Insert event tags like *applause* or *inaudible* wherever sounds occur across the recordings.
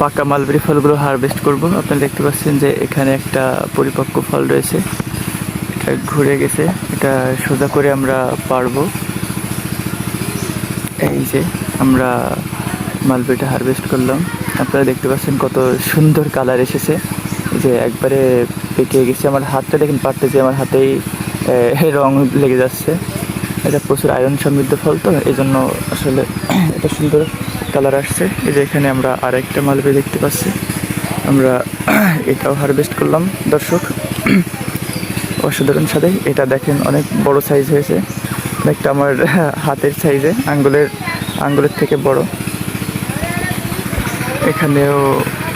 পাকা মালবেরি ফলগুলো হারভেস্ট করব। আপনারা দেখতে পাচ্ছেন যে এখানে একটা পরিপক্ক ফল রয়েছে। এটা ঘুরে গেছে। এটা সোজা করে আমরা পারব। এই যে আমরা মালবেরিটা হারভেস্ট করলাম। আপনারা দেখতে পাচ্ছেন কত সুন্দর কালার এসেছে। যে একবারে পেকে গেছে। আমার হাতটা দেখেন পারতে যে আমার হাতেই রং লেগে যাচ্ছে। এটা প্রচুর আয়রন সমৃদ্ধ ফল তো এই জন্য আসলে এটা সুন্দর কালার আসছে। এই যে এখানে আমরা আরেকটা মালবেরি দেখতে পাচ্ছি। আমরা *clears throat* এটাও হারভেস্ট করলাম। দর্শক, *clears throat* অসাধারণ সাথে এটা দেখেন অনেক বড় সাইজ হয়েছে। অনেকটা আমার *laughs* হাতের সাইজে আঙ্গুলের আঙ্গুলের থেকে বড়। এখানেও,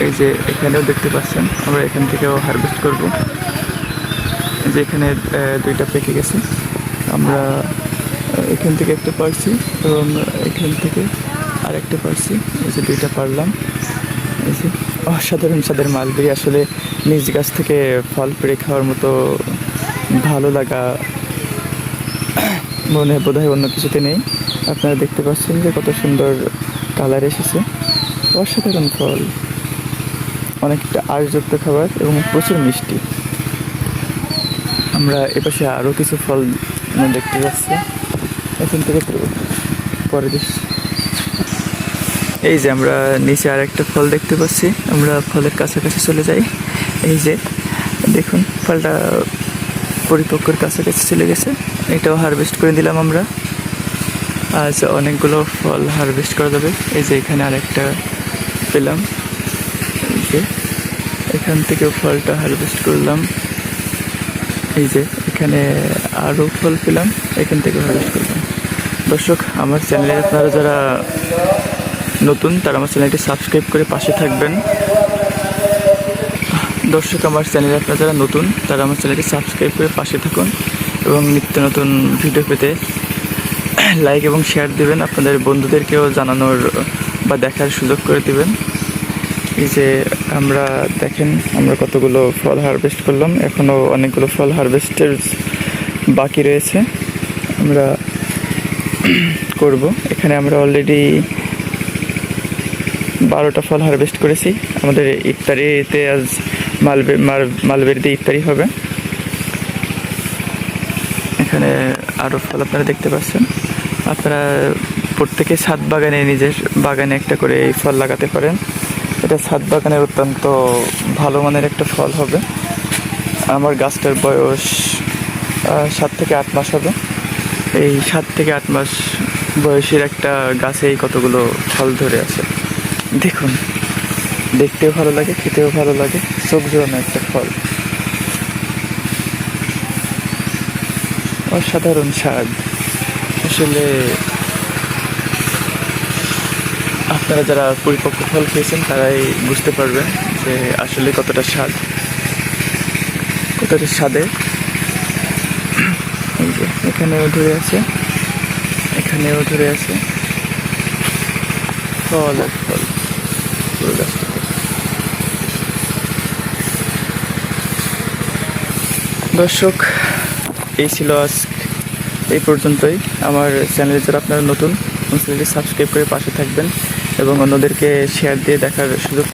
এই যে এখানেও দেখতে পাচ্ছেন, আমরা এখান থেকেও হারভেস্ট করব। যে এখানে দুইটা পেকে গেছে। আমরা এখান থেকে একটা পারছি এবং এখান থেকে আরেকটা পারছি। এই যে দুইটা পারলাম। এই যে অসাধারণ স্বাদের মালবেরি। আসলে নিজ গাছ থেকে ফল পেড়ে খাওয়ার মতো ভালো লাগা মনে হয় বোধহয় অন্য কিছুতে নেই। আপনারা দেখতে পাচ্ছেন যে কত সুন্দর কালার এসেছে। অসাধারণ ফল। অনেকটা আশযুক্ত খাবার এবং প্রচুর মিষ্টি। আমরা এপাশে আরও কিছু ফল দেখতে পাচ্ছি। এখান থেকে পরে দিচ্ছি এই যে আমরা নিচে আর একটা ফল দেখতে পাচ্ছি। আমরা ফলের কাছাকাছি চলে যাই। এই যে, দেখুন, ফলটা পরিপক্কর কাছাকাছি চলে গেছে। এটাও হারভেস্ট করে দিলাম আমরা। আজ অনেকগুলো ফল হারভেস্ট করা যাবে। এই যে এখানে আর একটা পেলাম। এই যে, এখান থেকেও ফলটা হারভেস্ট করলাম। এই যে, এখানে আরও ফল পেলাম। এখান থেকে হারভেস্ট করলাম। দর্শক, আমার চ্যানেলে আপনারা যারা নতুন, তারা আমার চ্যানেলটি সাবস্ক্রাইব করে পাশে থাকবেন। দর্শক আমার চ্যানেলে আপনারা যারা নতুন, তারা আমার চ্যানেলটি সাবস্ক্রাইব করে পাশে থাকুন এবং নিত্য নতুন ভিডিও পেতে লাইক এবং শেয়ার দিবেন। আপনাদের বন্ধুদেরকেও জানানোর বা দেখার সুযোগ করে দিবেন। এই যে আমরা দেখেন, আমরা কতগুলো ফল হারভেস্ট করলাম। এখনও অনেকগুলো ফল হারভেস্টের বাকি রয়েছে। আমরা করব। এখানে আমরা অলরেডি বারোটা ফল হারভেস্ট করেছি। আমাদের ইফতারিতে আজ মালবে মাল- মালবেরিতে ইফতারি হবে। এখানে আরও ফল আপনারা দেখতে পাচ্ছেন। আপনারা প্রত্যেকে ছাদ বাগানে নিজের বাগানে একটা করে এই ফল লাগাতে পারেন। এটা ছাদ বাগানের অত্যন্ত ভালো মানের একটা ফল হবে। আমার গাছটার বয়স সাত থেকে আট মাস হবে। এই সাত থেকে আট মাস বয়সের একটা গাছেই কতগুলো ফল ধরে আছে। দেখুন, দেখতেও ভালো লাগে, খেতেও ভালো লাগে চোখ জোড়ানো একটা ফল। অসাধারণ স্বাদ। আসলে আপনারা যারা পরিপক্ক ফল খেয়েছেন, তারাই বুঝতে পারবেন যে আসলে কতটা স্বাদ, কতটা স্বাদে। এখানেও ধরে আছে, এখানেও ধরে আছে। ফল ফল। পুরো গাছটাতে দর্শক, এই ছিল আজ এই পর্যন্তই। আমার চ্যানেলে যারা আপনারা নতুন চ্যানেলটি সাবস্ক্রাইব করে পাশে থাকবেন এবং অন্যদেরকে শেয়ার দিয়ে দেখার সুযোগ